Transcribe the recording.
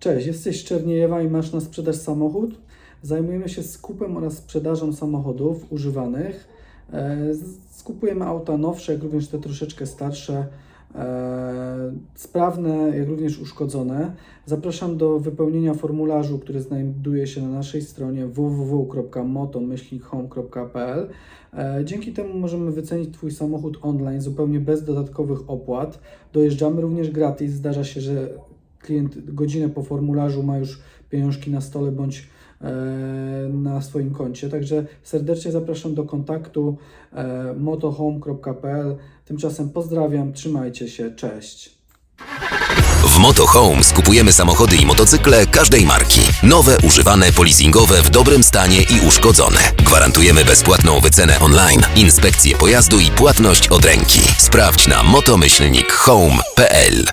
Cześć, jesteś Czerniejewa i masz na sprzedaż samochód? Zajmujemy się skupem oraz sprzedażą samochodów używanych. E, Skupujemy auta nowsze, jak również te troszeczkę starsze, e, sprawne, jak również uszkodzone. Zapraszam do wypełnienia formularzu, który znajduje się na naszej stronie www.moto-home.pl. E, Dzięki temu możemy wycenić Twój samochód online zupełnie bez dodatkowych opłat. Dojeżdżamy również gratis. Zdarza się, że klient godzinę po formularzu ma już pieniążki na stole bądź e, na swoim koncie. Także serdecznie zapraszam do kontaktu e, motohome.pl. Tymczasem pozdrawiam, trzymajcie się, cześć. W Moto Home skupujemy samochody i motocykle każdej marki. Nowe, używane, polizingowe, w dobrym stanie i uszkodzone. Gwarantujemy bezpłatną wycenę online, inspekcję pojazdu i płatność od ręki. Sprawdź na motomyślnik home.pl